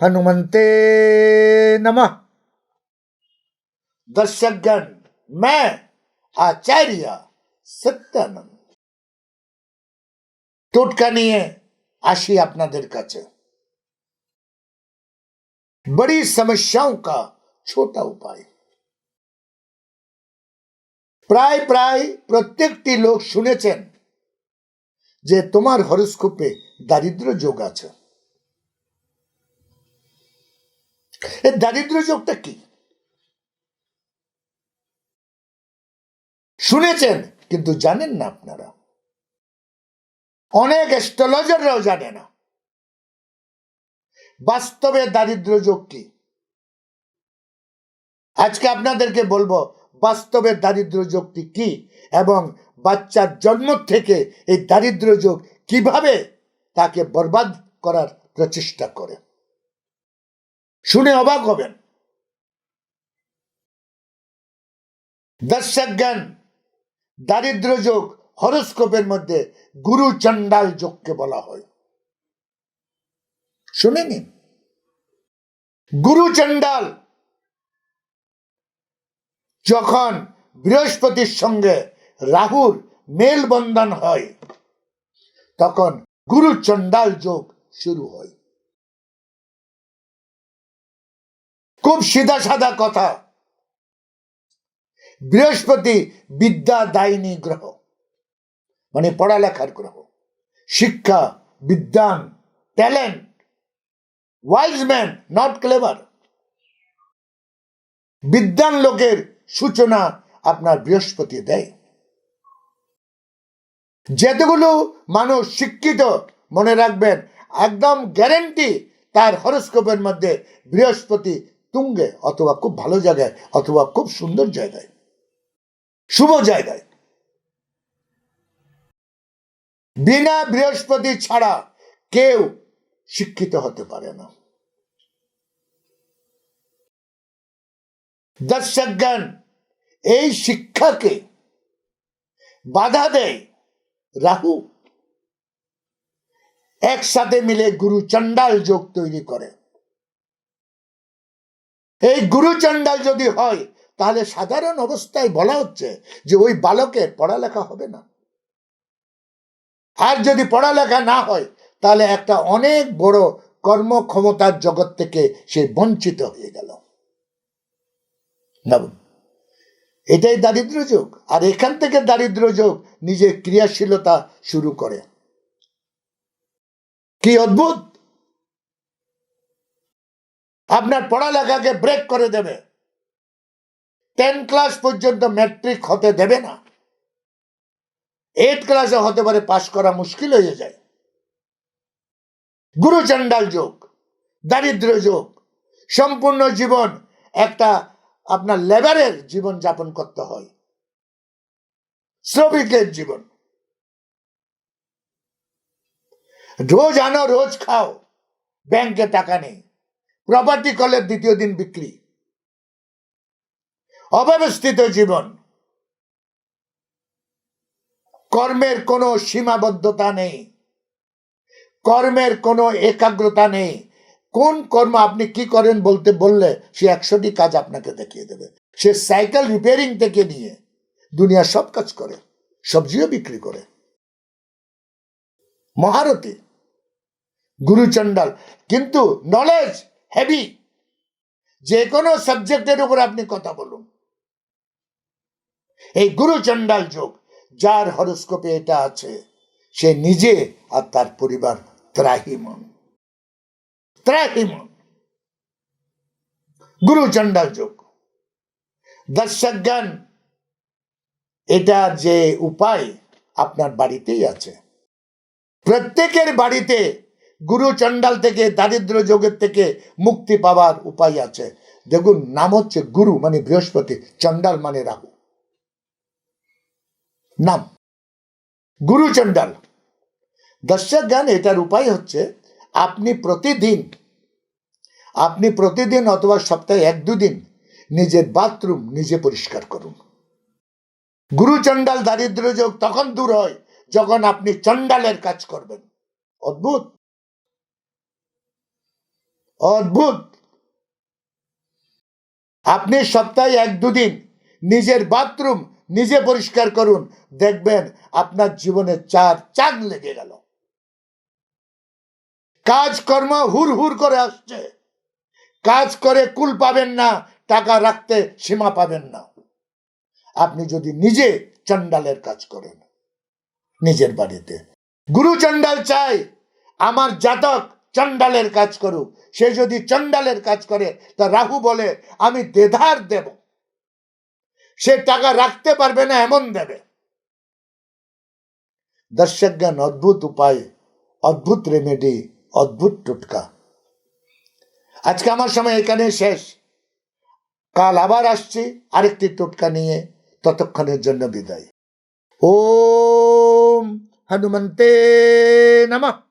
हनुमंते नमः दर्शकगण मैं आचार्य সত্যানন্দ টোটকা নিয়ে আসি আপনাদের কাছে बड़ी समस्याओं का छोटा उपाय প্রায় প্রায় প্রত্যেকটি লোক শুনেছেন যে তোমার হরস্কোপে দারিদ্র যোগ আছে। দারিদ্র যোগটা কি? শুনেছেন, কিন্তু জানেন না আপনারা। অনেক অ্যাস্ট্রোলজাররাও জানে না। বাস্তবে দারিদ্র যোগ কি? আজকে আপনাদেরকে বলব বাস্তবে দারিদ্র যোগটি কি এবং বাচ্চার জন্ম থেকে এই দারিদ্র যোগ কীভাবে তাকে বরবাদ করার প্রচেষ্টা করে? শুনে অবাক হবেন। দর্শক জ্ঞান দারিদ্র যোগ হরস্কোপের মধ্যে গুরু চণ্ডাল যোগকে বলা হয়। শুনে নিন। গুরু চণ্ডাল যখন বৃহস্পতির সঙ্গে রাহুর মেলবন্ধন হয়, তখন গুরু চণ্ডাল যোগ শুরু হয়। খুব সিধা সাদা কথা। বৃহস্পতি বিদ্যা দায়িনী গ্রহ মানে পড়ালেখার গ্রহ। শিক্ষা বিদ্যান talent, wise man, not clever. বিদ্যান লোকের সূচনা আপনার বৃহস্পতি দেয়। যেতগুলো মানুষ শিক্ষিত মনে রাখবেন, একদম গ্যারেন্টি তার হরস্কোপের মধ্যে বৃহস্পতি তুঙ্গে অথবা খুব ভালো জায়গায় অথবা খুব সুন্দর জায়গায়, শুভ জায়গায়। বিনা বৃহস্পতি ছাড়া কেউ শিক্ষিত হতে পারে না। দর্শকগণ এই শিক্ষাকে বাধা দেয় রাহু। একসাথে মিলে গুরু চণ্ডাল যোগ তৈরি করে। এই গুরু চণ্ডাল যদি হয়, তাহলে সাধারণ অবস্থায় বলা হচ্ছে যে ওই বালকের পড়ালেখা হবে না। আর যদি পড়ালেখা না হয়, তাহলে একটা অনেক বড় কর্মক্ষমতার জগৎ থেকে সে বঞ্চিত হয়ে গেল। ভাবুন এটাই দারিদ্র যোগ। আর এখান থেকে দারিদ্র যোগ নিজের ক্রিয়াশীলতা শুরু করে। কি অদ্ভুত? আপনার পড়ালেখাকে ব্রেক করে দেবে। টেন ক্লাস পর্যন্ত ম্যাট্রিক হতে দেবে না। এইট ক্লাসে হতে পারে পাশ করা মুশকিল হয়ে যায়। গুরুচণ্ডাল যোগ দারিদ্র যোগ, সম্পূর্ণ জীবন একটা আপনার লেবারের জীবন যাপন করতে হয়। শ্রমিকের জীবন। রোজ আনো, রোজ খাও। ব্যাংকে টাকা নেই। প্রপার্টি কলের দ্বিতীয় দিন বিক্রি। অব্যবস্থিত জীবন। কর্মের কোনো সীমাবদ্ধতা নেই। কর্মের কোনো একাগ্রতা নেই। কোন কর্ম আপনি কি করেন বলতে বললে সে একশোটি কাজ আপনাকে দেখিয়ে দেবে। সে সাইকেল রিপেয়ারিং থেকে নিয়ে দুনিয়ার সব কাজ করে, সবজিও বিক্রি করে। মহারথী, গুরুচণ্ডাল, কিন্তু নলেজ হেভি যে কোনো সাবজেক্টের উপর আপনি কথা বলুন। এই গুরুচণ্ডাল যোগ, যার হরস্কোপে এটা আছে, সে নিজে আর তার পরিবার ত্রাহিমন ত্রাহিমন গুরুচণ্ডাল যোগ দর্শক জ্ঞান এটা যে উপায় আপনার বাড়িতেই আছে প্রত্যেকের বাড়িতে গুরু চণ্ডাল থেকে দারিদ্র যোগের থেকে মুক্তি পাওয়ার উপায় আছে দেখুন নাম হচ্ছে গুরু মানে বৃহস্পতি চণ্ডাল মানে রাহু নাম গুরু চণ্ডাল দর্শক জ্ঞান এটার উপায় হচ্ছে আপনি প্রতিদিন আপনি প্রতিদিন অথবা সপ্তাহে এক দুদিন নিজের বাথরুম নিজে পরিষ্কার করুন। গুরু চণ্ডাল দারিদ্র যোগ তখন দূর হয় যখন আপনি চণ্ডালের কাজ করবেন। অদ্ভুত। অদ্ভুত। আপনি সপ্তাহে এক দুদিন নিজের বাথরুম নিজে পরিষ্কার করুন, দেখবেন আপনার জীবনে চার চাঁদ লেগে গেল। কাজকর্ম হুর হুর করে আসছে। কাজ করে কুল পাবেন না, টাকা রাখতে সীমা পাবেন না। আপনি যদি নিজে চন্ডালের কাজ করেন, নিজের বাড়িতে। গুরু চন্ডাল চাই, আমার জাতক চন্ডালের কাজ করুক। সে যদি চন্ডালের কাজ করে, তা রাহু বলে, আমি দেধার দেব। সে টাকা রাখতে পারবে না, এমন দেবে। দর্শক জ্ঞান অদ্ভুত উপায়, অদ্ভুত রেমেডি অদ্ভুত টোটকা। আজকে আমার সময় এখানে শেষ। কাল আবার আসছি আরেকটি টোটকা নিয়ে ততক্ষণের জন্য বিদায়। ও হনুমন্তে নমঃ।